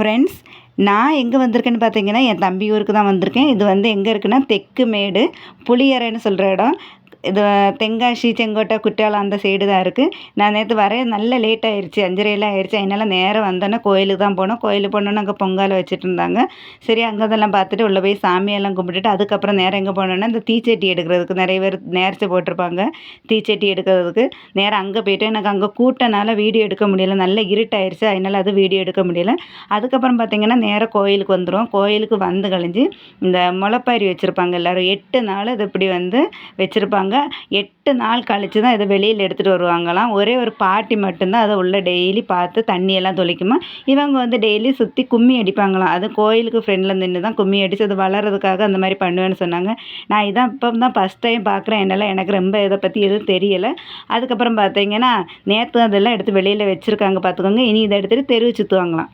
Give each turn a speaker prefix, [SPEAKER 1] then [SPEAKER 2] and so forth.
[SPEAKER 1] Friends நான் எங்கே வந்திருக்கேன்னு பார்த்தீங்கன்னா என் தம்பி ஊருக்கு தான் வந்திருக்கேன். இது வந்து எங்கே இருக்குன்னா தெற்கு மேடு புளியரைன்னு சொல்கிற இடம். இது தென்காசி செங்கோட்டை குற்றாலம் அந்த சைடு தான் இருக்குது நான் நேற்று வர நல்ல லேட் ஆயிடுச்சு அஞ்சரையெல்லாம் ஆயிடுச்சு அதனால் நேராக வந்தோன்னே கோயிலுக்கு தான் போனோம். கோயிலுக்கு போனோன்னு அங்கே பொங்கல் வச்சுட்டு இருந்தாங்க. சரி அங்கே அதெல்லாம் பார்த்துட்டு உள்ளே போய் சாமியெல்லாம் கும்பிட்டுட்டு அதுக்கப்புறம் நேரம் எங்கே போனோன்னா இந்த தீச்சட்டி எடுக்கிறதுக்கு நிறைய பேர் நேர்ச்சி போட்டிருப்பாங்க. தீச்சட்டி எடுக்கிறதுக்கு. நேராக அங்கே போயிட்டு எனக்கு அங்கே கூட்டனால வீடியோ எடுக்க முடியல. நல்ல இருட்டாயிருச்சு. அதனால் அது வீடியோ எடுக்க முடியல. அதுக்கப்புறம் பார்த்தீங்கன்னா நேராக கோயிலுக்கு வந்துடும் கோயிலுக்கு வந்து கழிஞ்சு இந்த முளைப்பாரி வச்சுருப்பாங்க எல்லோரும். எட்டு நாள் இது இப்படி வந்து வச்சுருப்பாங்க. எட்டு நாள் கழித்து தான் இதை வெளியில் எடுத்துகிட்டு வருவாங்களாம். ஒரே ஒரு பாட்டி மட்டும்தான் அதை உள்ளே டெய்லி பார்த்து தண்ணியெல்லாம் தொளிக்குமா? இவங்க வந்து டெய்லி சுற்றி கும்மி அடிப்பாங்களாம். அது கோயிலுக்கு ஃப்ரெண்டில் நின்று தான் கும்மி அடித்து அது வளர்கிறதுக்காக அந்த மாதிரி பண்ணுவேன்னு சொன்னாங்க. நான் இதான் இப்போ தான் ஃபஸ்ட் டைம் பார்க்குறேன். என்னால் எனக்கு ரொம்ப இதை பற்றி எதுவும் தெரியலை. அதுக்கப்புறம் பார்த்தீங்கன்னா நேற்று அதெல்லாம் எடுத்து வெளியில் வச்சுருக்காங்க பார்த்துக்கோங்க இனி இதை எடுத்துகிட்டு தெருவு சுற்றுவாங்களாம்